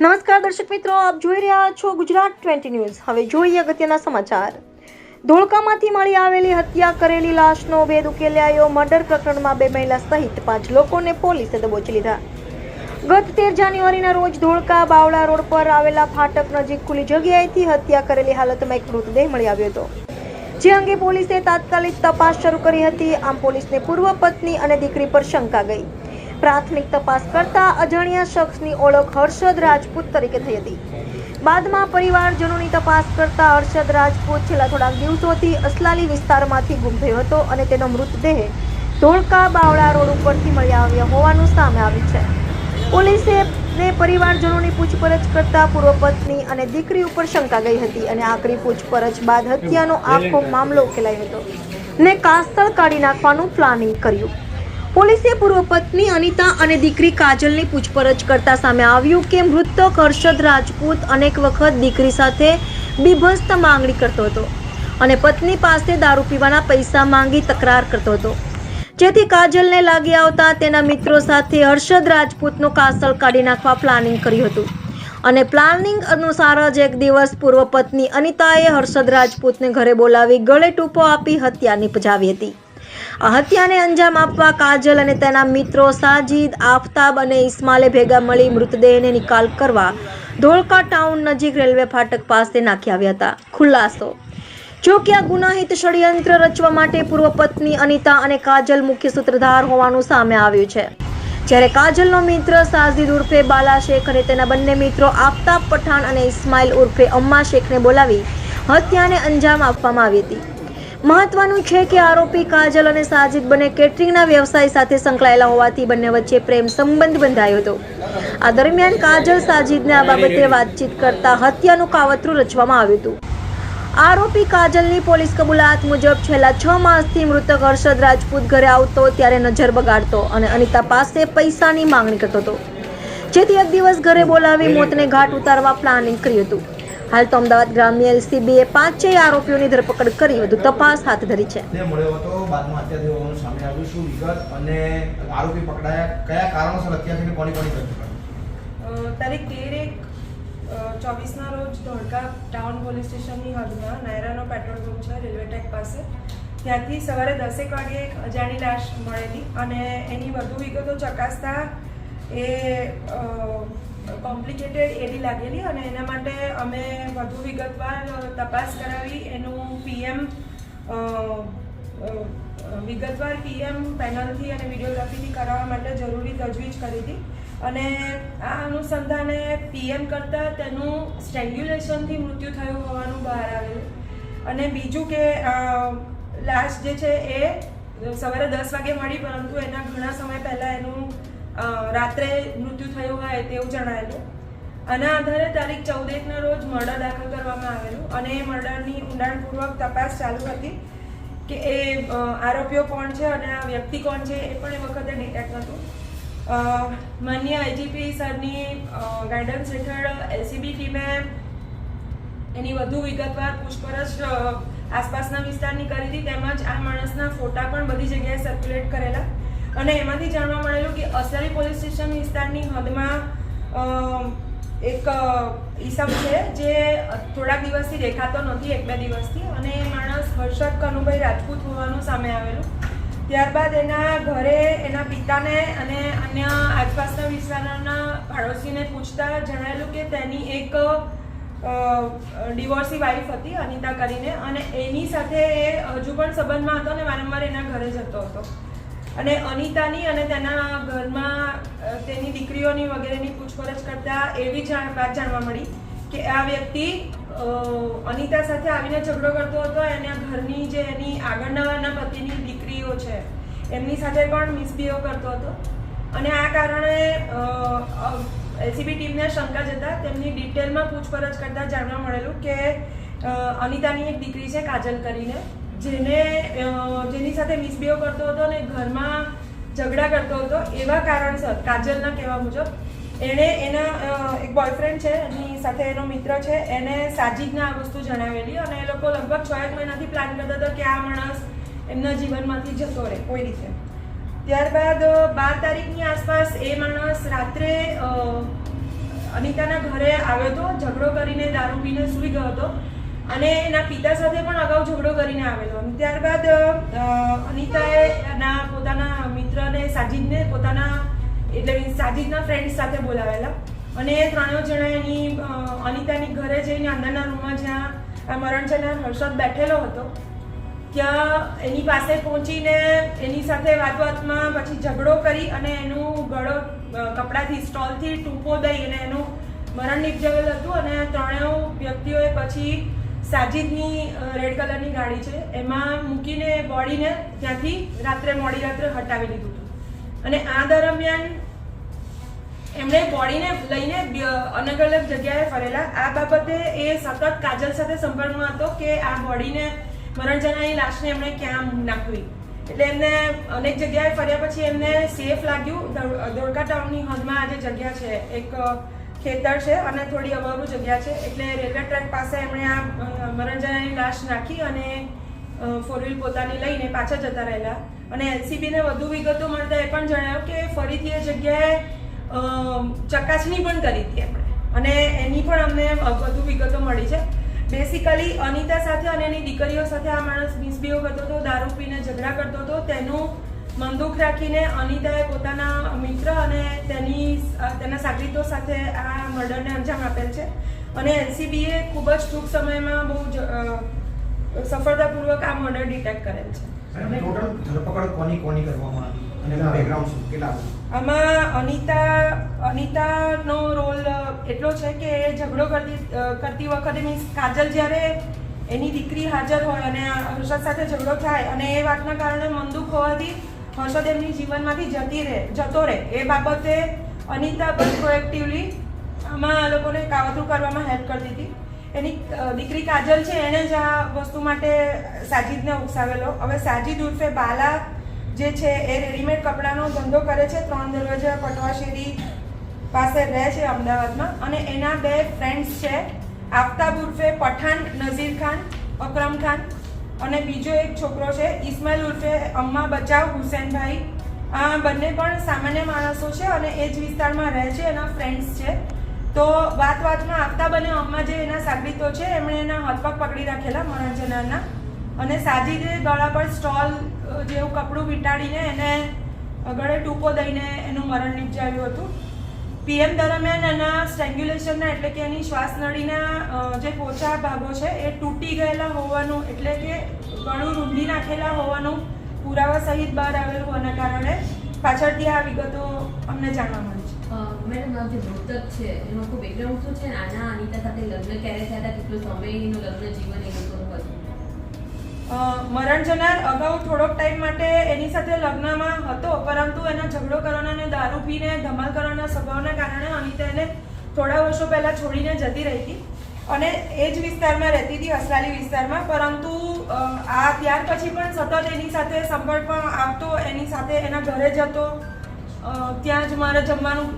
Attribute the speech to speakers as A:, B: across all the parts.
A: નમસ્કાર દર્શક મિત્રો, આપ જોઈ રહ્યા છો ગુજરાત ટ્વેન્ટી ન્યૂઝ. હવે જોઈએ અગત્યના સમાચાર. ધોળકામાંથી મળી આવેલી હત્યા કરેલી લાશનો ભેદ ઉકેલાયો મર્ડર પ્રકરણમાં બે મહિલા સહિત પાંચ લોકોને પોલીસે દબોચી લીધા. ગત તેર જાન્યુઆરીના રોજ ધોળકા બાવળા રોડ પર આવેલા ફાટક નજીક ખુલ્લી જગ્યાએથી હત્યા કરેલી હાલતમાં એક મૃતદેહ મળી આવ્યો હતો. જે અંગે પોલીસે તાત્કાલિક તપાસ શરૂ કરી હતી. આમ પોલીસને પૂર્વ પત્ની અને દીકરી પર શંકા ગઈ. પ્રાથમિક તપાસ કરતા અજાણ્યા શખ્સની ઓળખ હર્ષદ રાજપૂત તરીકે થઈ હતી. બાદમાં પરિવારજનોની તપાસ કરતા હર્ષદ રાજપૂત છેલ્લા થોડાક દિવસોથી અસલાલી વિસ્તારમાંથી ગુમ થયો હતો અને તેનો મૃતદેહ ધોળકા બાવળા રોડ ઉપરથી મળી આવ્યો હોવાનું સામે આવ્યું છે. પોલીસે ને પરિવારજનોની પૂછપરછ કરતા પૂર્વ પત્ની અને દીકરી ઉપર શંકા ગઈ હતી અને આકરી પૂછપરછ બાદ હત્યાનો આખો મામલો ઉકેલાયો હતો ને કાસ્તળ કાઢી નાખવાનું પ્લાનિંગ કર્યું. પોલીસે પૂર્વ પત્ની અનિતા અને દીકરી કાજલની પૂછપરછ કરતા સામે આવ્યું કે મૃતક હર્ષદ રાજપૂત અનેક વખત દીકરી સાથે બીભસ્ત માંગણી કરતો હતો અને પત્ની પાસે દારૂ પીવાના પૈસા માંગી તકરાર કરતો હતો. જેથી કાજલને લાગી આવતા તેના મિત્રો સાથે હર્ષદ રાજપૂતનો કાસલ કાઢી નાખવા પ્લાનિંગ કર્યું હતું. અને પ્લાનિંગ અનુસાર જ એક દિવસ પૂર્વ પત્ની અનિતાએ હર્ષદ રાજપૂતને ઘરે બોલાવી ગળે ટૂંપો આપી હત્યા નિપજાવી હતી. આ હત્યાને અંજામ આપવા કાજલ અને તેના મિત્રો સાજીદ, આફતાબ અને ઇસ્માલે ભેગા મળી મૃતદેહને નિકાલ કરવા ધોળકા ટાઉન નજીક રેલવે ફાટક પાસે નાખી આવ્યા હતા. ખુલાસો. જો કે આ ગુનાહિત ષડયંત્ર રચવા માટે પૂર્વ પત્ની અનિતા અને કાજલ મુખ્ય સૂત્રધાર હોવાનું સામે આવ્યું છે. જ્યારે કાજલનો મિત્ર સાજીદ ઉર્ફે બાલા શેખ અને તેના બંને મિત્રો આફતાબ પઠાણ અને ઇસ્માઇલ ઉર્ફે અમ્મા શેખને બોલાવી હત્યાને અંજામ આપવામાં આવી હતી. મહત્વનું છે કે આરોપી કાજલ અને સાજિદ બંને કેટરિંગના વ્યવસાય સાથે સંકળાયેલા હોવાથી બંને વચ્ચે પ્રેમ સંબંધ બંધાયો હતો. આ દરમિયાન કાજલ, સાજિદને આ બાબતે વાતચીત કરતા હત્યાનું કાવતરું રચવામાં આવ્યું હતું. આરોપી કાજલની પોલીસ કબૂલાત મુજબ છેલ્લા છ માસથી મૃતક હર્ષદ રાજપૂત ઘરે આવતો ત્યારે નજર બગાડતો અને અનિતા પાસે પૈસાની માંગણી કરતો હતો. જેથી એક દિવસ ઘરે બોલાવી મોતને ઘાટ ઉતારવા પ્લાનિંગ કર્યું હતું. હાલ તો અમદાવાદ ગ્રામ્ય એલસીબીએ પાંચેય આરોપીઓની ધરપકડ કરી વધુ તપાસ હાથ ધરી છે.
B: ને મળ્યો હતો. બાદમાં હત્યા થઈ હોવાનું સામે આવ્યું શું વિગત અને આરોપી પકડાયા કયા કારણોસર હત્યા થઈને કોની કોની કરી
C: અ, તારીખ તેર એક ચોવીસના રોજ ધોળકા ટાઉન પોલીસ સ્ટેશનની હદમાં નાયરાનો પેટ્રોલ પંપ છે રેલવે ટ્રેક પાસે. ત્યાંથી સવારે દસેક વાગે એક અજાણી લાશ મળેલી અને એની વધુ વિગતો ચકાસતા એ કોમ્પ્લિકેટેડ એવી લાગેલી અને એના માટે અમે વધુ વિગતવાર તપાસ કરાવી. એનું પીએમ વિગતવાર પીએમ પેનલથી અને વિડીયોગ્રાફીથી કરાવવા માટે જરૂરી તજવીજ કરી હતી. અને આ અનુસંધાને પીએમ કરતાં તેનું સ્ટેન્ગ્યુલેશનથી મૃત્યુ થયું હોવાનું બહાર આવેલું અને બીજું કે લાસ્ટ જે છે એ સવારે દસ વાગે મળી, પરંતુ એના ઘણા સમય પહેલાં એનું રાત્રે મૃત્યુ થયું હોય તેવું જણાયેલું. આના આધારે તારીખ ચૌદેકના રોજ મર્ડર દાખલ કરવામાં આવેલું અને એ મર્ડરની ઊંડાણપૂર્વક તપાસ ચાલુ હતી કે એ આરોપીઓ કોણ છે અને આ વ્યક્તિ કોણ છે એ પણ એ વખતે ડિટેક્ટ નહોતું. માન્ય આઈજીપી સરની ગાઈડન્સ હેઠળ એલસીબી ટીમે એની વધુ વિગતવાર પૂછપરછ આસપાસના વિસ્તારની કરી હતી. તેમજ આ માણસના ફોટા પણ બધી જગ્યાએ સર્ક્યુલેટ કરેલા. અને એમાંથી જાણવા મળેલું કે અસરી પોલીસ સ્ટેશન વિસ્તારની હદમાં એક ઇસમ છે જે થોડાક દિવસથી દેખાતો નથી, એક બે દિવસથી અને એ માણસ હર્ષદ કનુભાઈ રાજપૂત હોવાનું સામે આવેલું. ત્યારબાદ એના ઘરે એના પિતાને અને અન્ય આસપાસના વિસ્તારના પાડોશીને પૂછતા જણાયેલું કે તેની એક ડિવોર્સી વાઈફ હતી અનિતા કરીને અને એની સાથે એ હજુ પણ સંબંધમાં હતો અને વારંવાર એના ઘરે જતો હતો. અને અનિતાની અને તેના ઘરમાં તેની દીકરીઓની વગેરેની પૂછપરછ કરતા એવી વાત જાણવા મળી કે આ વ્યક્તિ અનિતા સાથે આવીને ઝઘડો કરતો હતો આ ઘરની જે એની આગળના પતિની દીકરીઓ છે, એમની સાથે પણ મિસબિહેવ કરતો હતો. અને આ કારણે એસીબી ટીમને શંકા જતા તેમની ડિટેલમાં પૂછપરછ કરતા જાણવા મળેલું કે અનિતાની એક દીકરી છે કાજલ કરીને. જેને જેની સાથે મિસબિહેવ કરતો હતો અને ઘરમાં ઝઘડા કરતો હતો, એવા કારણસર, કાજલના કહેવા મુજબ, એણે એના એક બોયફ્રેન્ડ છે, એની સાથે એનો મિત્ર છે, એને સાજીદને આ વસ્તુ જણાવેલી અને એ લોકો લગભગ છ એક મહિનાથી પ્લાન કરતા હતા કે આ માણસ એમના જીવનમાંથી જતો રહે, કોઈ રીતે. ત્યારબાદ બાર તારીખની આસપાસ એ માણસ રાત્રે અનિતાના ઘરે આવ્યો હતો, ઝઘડો કરીને દારૂ પીને સૂઈ ગયો હતો. અને એના પિતા સાથે પણ અગાઉ ઝઘડો કરીને આવેલો. અને ત્યારબાદ અનિતાએ એના પોતાના મિત્રને સાજિદને પોતાના, એટલે સાજિદના ફ્રેન્ડ સાથે બોલાવેલા. અને એ ત્રણેય જણા એની અનિતાની ઘરે જઈને અંદરના રૂમમાં જ્યાં મરણ જનાર હર્ષદ બેઠેલો હતો, ત્યાં એની પાસે પહોંચીને એની સાથે વાત વાતમાં પછી ઝઘડો કરી અને એનું ગળો કપડાથી સ્ટોલથી ટૂંકો દઈ અને એનું મરણ નીપજાવેલ હતું. અને ત્રણેય વ્યક્તિઓએ પછી સાજિદની રેડ કલરની ગાડી છે. એમાં મૂકીને બોડીને ત્યાંથી રાત્રે, મોડી રાત્રે હટાવી લીધું હતું. અને આ દરમિયાન એમણે બોડીને લઈને અલગ અલગ જગ્યાએ ફરેલા. આ બાબતે એ સતત કાજલ સાથે સંપર્કમાં હતો કે આ બોડીને મરણ જનારની લાશને એમણે ક્યાં નાખવી. એટલે એમને અનેક જગ્યાએ ફર્યા પછી એમને સેફ લાગ્યું. ધોળકા ટાઉનની હદમાં આ જે જગ્યા છે. એક ખેતર છે અને થોડી અવારું જગ્યા છે. એટલે રેલવે ટ્રેક પાસે એમણે આ મરણજાની મરણ લાશ નાખી અને ફોર વ્હીલ પોતાની લઈને પાછા જતા રહેલા. અને એનસીબીને વધુ વિગતો મળતા એ પણ જણાવ્યું કે ફરીથી એ જગ્યાએ ચકાસણી પણ કરી હતી આપણે અને એની પણ અમને વધુ વિગતો મળી છે. બેસિકલી અનિતા સાથે અને એની દીકરીઓ સાથે આ માણસ મિસબિહેવ કરતો હતો દારૂ પીને ઝઘડા કરતો હતો. તેનું મંદુક રાખીને અનિતાએ પોતાના મિત્ર અને તેની તેના સાગરીતો સાથે આ મર્ડરને અંજામ આપેલ છે. અને એનસીબીએ ખૂબ જ ટૂંક સમયમાં બહુ સફળતાપૂર્વક આ મર્ડર ડિટેક્ટ કરેલ છે.
B: ટોટલ ધરપકડ કોની કોની કરવામાં આવી?
C: આમાં અનિતા અનિતાનો રોલ એટલો છે કે એ ઝઘડો કરતી કરતી વખતે મીન્સ કાજલ જ્યારે એની દીકરી હાજર હોય અને હર્ષદ સાથે ઝઘડો થાય અને એ વાતના કારણે મનદુખ હોવાથી હર્ષદ એમની જીવનમાંથી જતી રહે, જતો રહે. એ બાબતે અનિતા પણ પ્રોએક્ટિવલી આમાં લોકોને કાવતરું કરવામાં હેલ્પ કરતી હતી. એની દીકરી કાજલ છે એણે જ આ વસ્તુ માટે સાજિદને ઉકસાવેલો. હવે સાજિદ ઉર્ફે બાલા જે છે, એ રેડીમેડ કપડાનો ધંધો કરે છે, ત્રણ દરવાજા, પટવાશેરી પાસે રહે છે અમદાવાદમાં. અને એના બે ફ્રેન્ડ્સ છે, આફતાબ ઉર્ફે પઠાણ નઝીર ખાન, અકરમ ખાન. અને બીજો એક છોકરો છે ઇસ્માઇલ ઉર્ફે અમ્મા બચાવ હુસેનભાઈ. આ બંને પણ સામાન્ય માણસો છે અને એ જ વિસ્તારમાં રહે છે, એના ફ્રેન્ડ્સ છે. તો વાત વાતમાં આપતા બંને અમ્મા જે એના સાગરીતો છે, એમણે એના હાથપગ પકડી રાખેલા મહાજનાના અને સાજીદે ગળા પર સ્ટોલ જેવું કપડું વીંટાડીને એને ગળે ટૂંકો દઈને એનું મરણ નિપજાવ્યું હતું. પીએમ દરમિયાન એના સ્ટ્રેન્ગ્યુલેશનના એટલે કે એની શ્વાસનળીના જે પોચા ભાગો છે, એ તૂટી ગયેલા હોવાનું, એટલે કે ગળું રૂંધી નાખેલા હોવાનું પુરાવા સહિત બહાર આવેલું હોવાના કારણે પાછળથી આ વિગતો અમને જાણવા મળી છે.
D: મેડમ, આ જે મૃતક છે એનો કોઈ બેકગ્રાઉન્ડ શું છે આના અનિતા સાથે લગ્ન ક્યારે થયા હતા, કેટલો સમય એનું લગ્ન જીવન એ લોકોનું હતું?
C: મરણ જનાર અગાઉ થોડોક ટાઈમ માટે એની સાથે લગ્નમાં હતો, પરંતુ એના ઝઘડો કરવાના અને દારૂ પીને ધમાલ કરવાના સ્વભાવના કારણે અનિતા એને થોડા વર્ષો પહેલાં છોડીને જતી રહી હતી અને એ જ વિસ્તારમાં રહેતી હતી અસલાલી વિસ્તારમાં. પરંતુ આ ત્યાર પછી પણ સતત એની સાથે સંપર્કમાં આવતો, એની સાથે એના ઘરે જતો ત્યાં જ મારે જમવાનું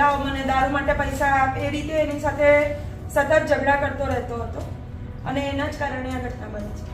C: લાવ, મને દારૂ માટે પૈસા આપ, એ રીતે એની સાથે સતત ઝઘડા કરતો રહેતો હતો. અને એના જ કારણે આ ઘટના બની છે.